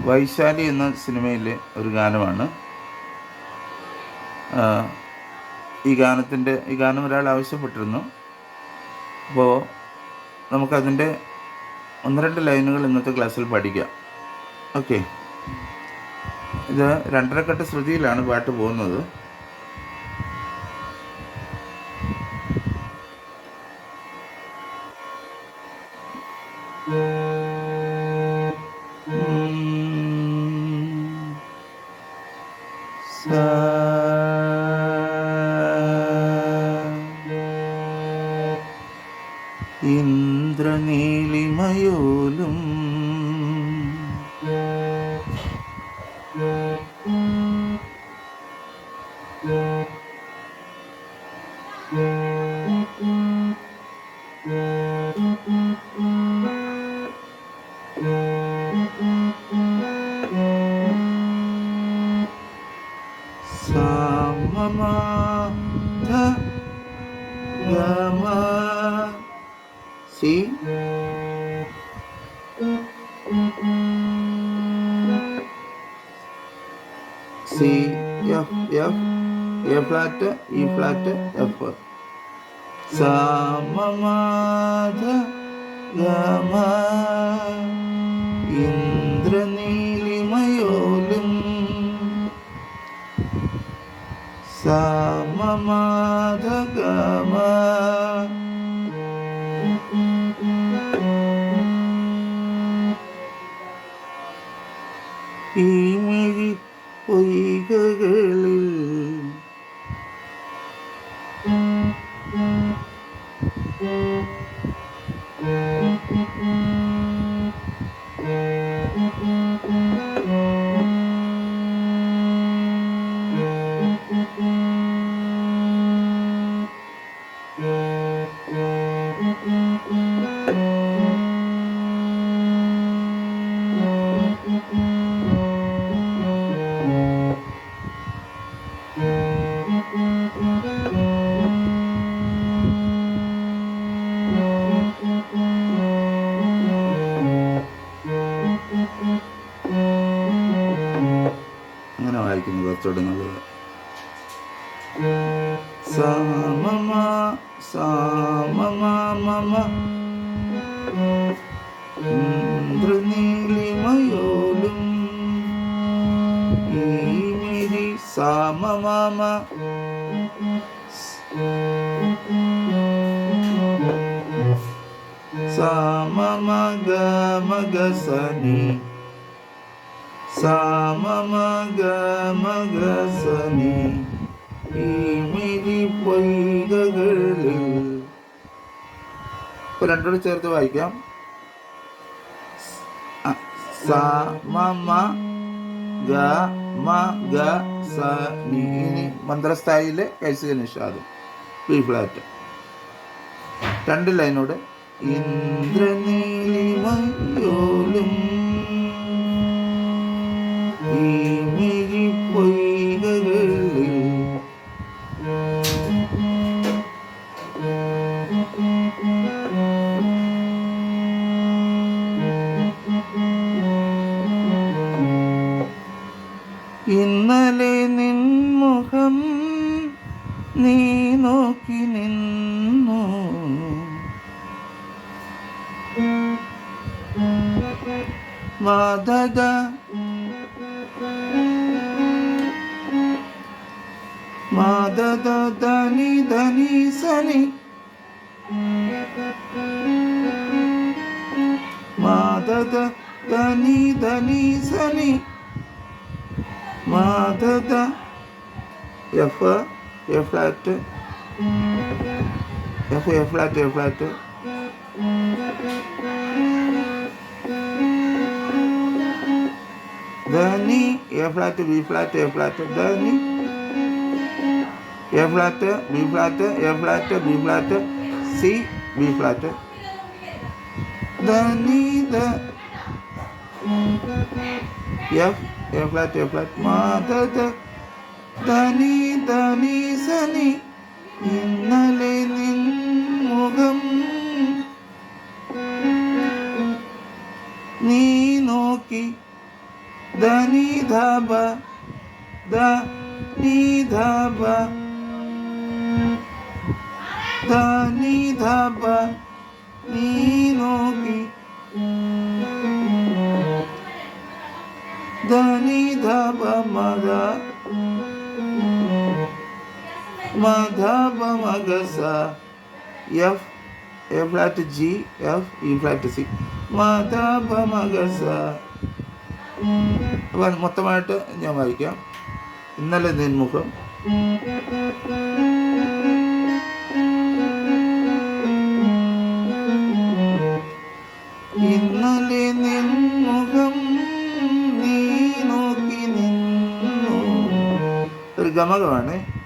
വൈശാലി എന്ന സിനിമയിലെ ഒരു ഗാനമാണ്. ഈ ഗാനത്തിന്റെ ഈ ഗാനം ഒരാൾ ആവശ്യപ്പെട്ടിരുന്നു. അപ്പോൾ നമുക്കതിന്റെ ഒന്ന് രണ്ട് ലൈനുകൾ ഇന്നത്തെ ക്ലാസ്സിൽ പഠിക്കാം. ഓക്കെ. ഇത് രണ്ടരക്കെട്ട് ശ്രുതിയിലാണ് പാട്ട് പോകുന്നത്. ഇന്ദ്രനീലിമയോലും സമമാധ ഗമ C C F F A flat E flat F സമമാധ ഗമ ഇന്ദ്രനീലിമയോലും സമമാധ ഗമ ഈ അങ്ങനെ വായിക്കുന്നത് കുറച്ചുകൂടി നല്ലത്. സമമ സമമ മമ ഇന്ദ്രനീലിമയോലും ഈ മിഴി സമമമ maga ഗസനി സമമഗമഗസനി ഈ മിഴി പൊയ്കകളിൽ ഇപ്പൊ രണ്ടോട് ചേർത്ത് വായിക്കാം. സ മ ഗ മ ഗ സ നി മന്ത്രസ്ഥായിലെ കൈസിക നിഷാദം ബി ഫ്ലാറ്റ്. രണ്ട് ലൈനോട്. ഇന്ദ്രനീലിമയോലും മാധക മാധദ ധനി ധനി സനി മാധദ ധനി ധനി സനി മാധദ F A flat F A flat A flat Dhani A flat B flat A flat Dhani A flat B flat A flat B flat C B flat ധനി ധ F A flat A flat Madha ധനി ധനി സനി ഇന്നലെ നിൻ മുഖം നീ നോക്കി da ni da ba da ni da ba da ni da ba ni no mi da ni da ba ma da ma da ba ma flat g f e c ma da മൊത്തമായിട്ട് ഞാൻ വായിക്കാം. ഇന്നലെ നിൻമുഖം ഇന്നലെ നിൻമുഖം നീ നോക്കി നിന്നു. ഒരു ഗമകമാണ്.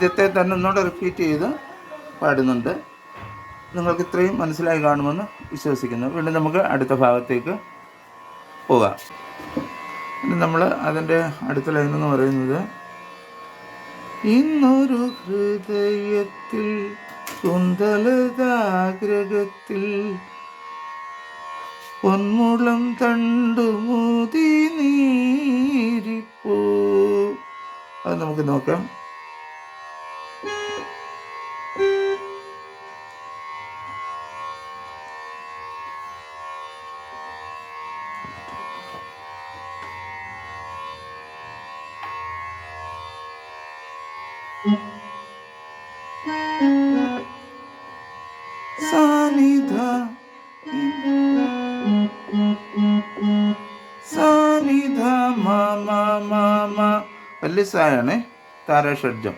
ആദ്യത്തെ തന്നെ ഒന്നുകൂടെ റിപ്പീറ്റ് ചെയ്ത് പാടുന്നുണ്ട്. നിങ്ങൾക്ക് ഇത്രയും മനസ്സിലായി കാണുമെന്ന് വിശ്വസിക്കുന്നു. വീണ്ടും നമുക്ക് അടുത്ത ഭാഗത്തേക്ക് പോകാം. ഇനി നമ്മൾ അതിന്റെ അടുത്ത ലൈൻ എന്ന് പറയുന്നത് ഇന്നൊരു ഹൃദയത്തിൽ കുന്തലതാഗ്രഹത്തിൽ പൊന്മുളം തണ്ടുമുതി നീരിപ്പോ. അത് നമുക്ക് നോക്കാം. സാനിധ സാനിധ മാമ മാമ വലിയ സായാണ് താരാഷഡ്ജം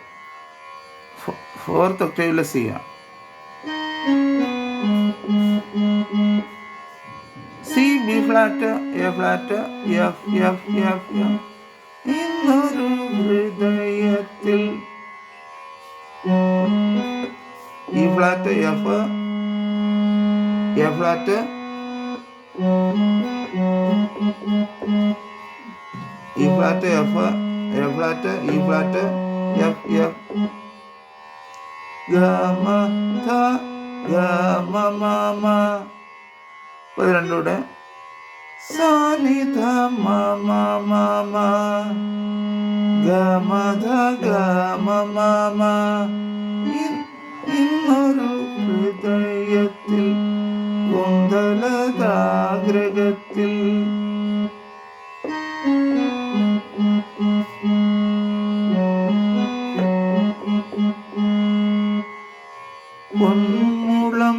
ഫോർത്ത് ഒക്ടേവിലെ സി ആണ് C B flat A flat F F F F flat F A flat E flat F A flat E flat F F ഗമ ധ ഗമ ഇന്നൊരു ഹൃദയത്തിൽ കുന്തലതാഗ്രഹത്തിൽ പൊന്മുളം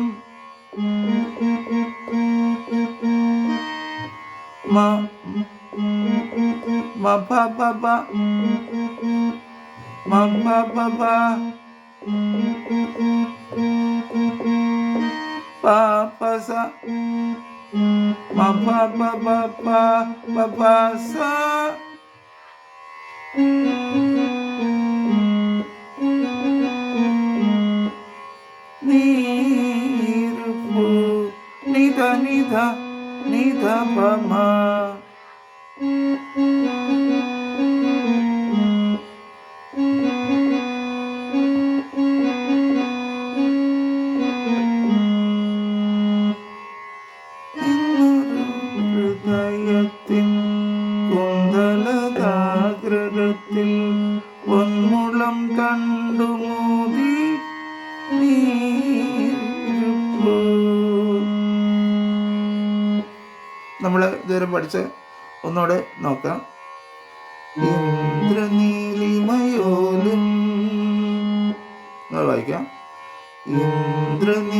മ മ പ പ പ പ പ pa pa sa ma pa pa pa pa pa pa sa ni ru ni da pa ma നോക്കാം. ഇന്ദ്രനീലിമയോലും വായിക്കാം. ഇന്ദ്രനീലിമയോലും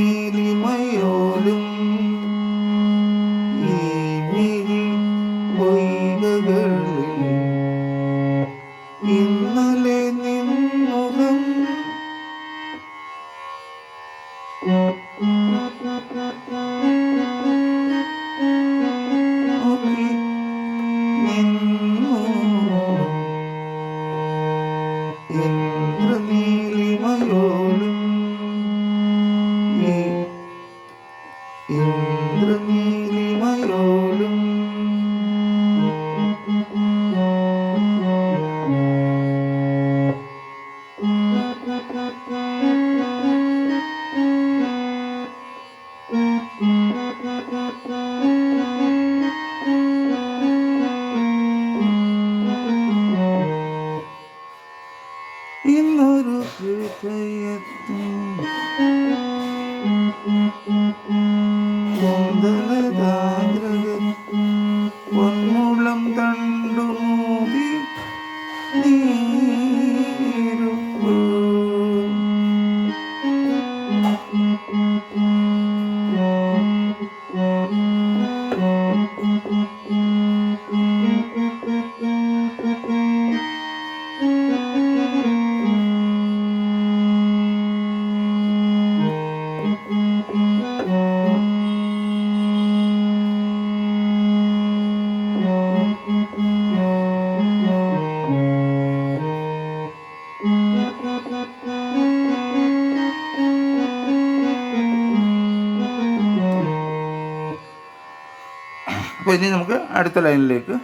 ഇനി നമുക്ക് അടുത്ത ലൈനിലേക്ക്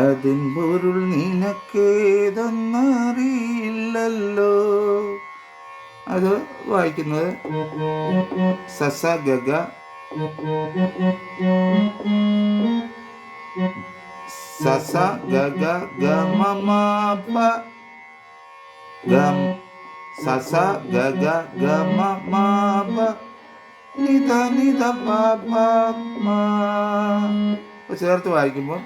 അതിൻ നിനക്കേതെന്നറിയില്ലല്ലോ. അത് വായിക്കുന്നത് സസ ഗഗ സസ ഗഗ ഗമമാപ ഗം സസ ഗഗ ഗമ ചേർത്ത് വായിക്കുമ്പോൾ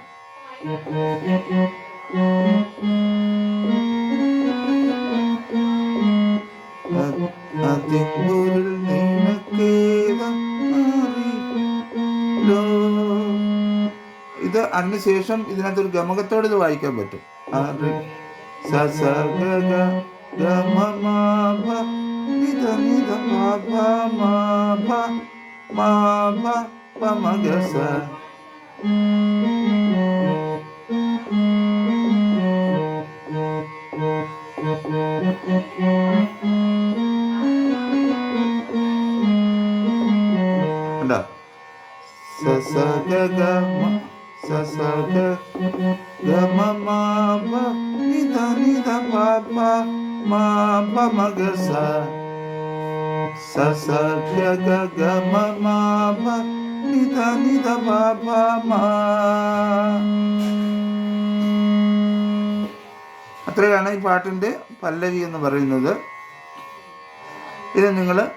ഇത് നിനക്കേതറിയില്ലോ. ഇത് അതിനുശേഷം ഇതിനകത്തൊരു ഗമകത്തോട് ഇത് വായിക്കാൻ പറ്റും സ ഗ ഗ ഗ മ മ ഭ നിധ നിധ പ പ മ ഭ മ ഭ പ മ ഗ സ കണ്ടോ സ സ ഗ ഗ മ സ സ ഗ ഗ മ മ ഭ നിധ നിധ അത്രയാണ് ഈ പാട്ടിന്റെ പല്ലവി എന്ന് പറയുന്നത്. ഇത് നിങ്ങൾ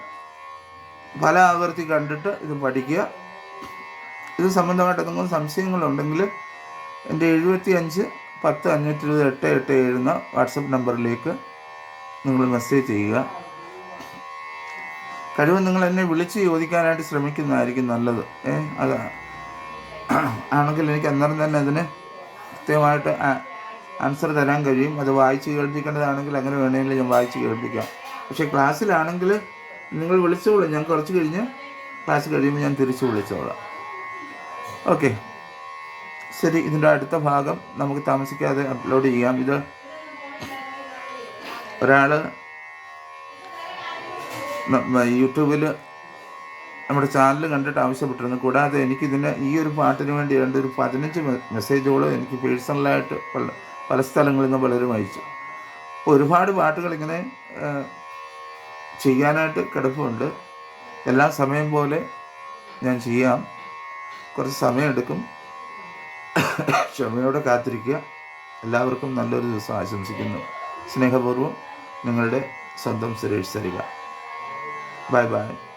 പല ആവർത്തി കണ്ടിട്ട് ഇത് പഠിക്കുക. ഇത് സംബന്ധമായിട്ട് എന്തെങ്കിലും സംശയങ്ങളുണ്ടെങ്കിൽ എന്റെ എഴുപത്തി അഞ്ച് പത്ത് അഞ്ഞൂറ്റി ഇരുപത് എട്ട് എട്ട് ഏഴ് എന്ന വാട്സപ്പ് നമ്പറിലേക്ക് നിങ്ങൾ മെസ്സേജ് ചെയ്യുക. കഴിവ് നിങ്ങൾ എന്നെ വിളിച്ച് ചോദിക്കാനായിട്ട് ശ്രമിക്കുന്നതായിരിക്കും നല്ലത്. ഏ അത് ആണെങ്കിൽ എനിക്ക് അന്നേരം തന്നെ അതിന് കൃത്യമായിട്ട് ആൻസർ തരാൻ കഴിയും. അത് വായിച്ച് കേൾപ്പിക്കേണ്ടതാണെങ്കിൽ അങ്ങനെ വേണമെങ്കിൽ ഞാൻ വായിച്ച് കേൾപ്പിക്കാം. പക്ഷേ ക്ലാസ്സിലാണെങ്കിൽ നിങ്ങൾ വിളിച്ചോളൂ. ഞാൻ കുറച്ച് കഴിഞ്ഞ് ക്ലാസ് കഴിയുമ്പോൾ ഞാൻ തിരിച്ചു വിളിച്ചോളാം. ഓക്കെ. ശരി ഇതിന്റെ അടുത്ത ഭാഗം നമുക്ക് താമസിക്കാതെ അപ്ലോഡ് ചെയ്യാം. ഇത് ഒരാൾ യൂട്യൂബിൽ നമ്മുടെ ചാനൽ കണ്ടിട്ട് ആവശ്യപ്പെട്ടിരുന്നു. കൂടാതെ എനിക്കിതിന് ഈ ഒരു പാട്ടിന് വേണ്ടി രണ്ട് ഒരു പതിനഞ്ച് മെസ്സേജുകളും എനിക്ക് പേഴ്സണലായിട്ട് പല പല സ്ഥലങ്ങളിൽ നിന്ന് പലരും അയച്ചു. ഒരുപാട് ആ, ചെയ്യാനായിട്ട് കിടപ്പുണ്ട്. എല്ലാ സമയം പോലെ ഞാൻ ചെയ്യാം. കുറച്ച് സമയമെടുക്കും. ക്ഷമയോടെ കാത്തിരിക്കുക. എല്ലാവർക്കും നല്ലൊരു ദിവസം ആശംസിക്കുന്നു. സ്നേഹപൂർവം നിങ്ങളുടെ സ്വന്തം സുരേഷ് സരിക. Bye bye.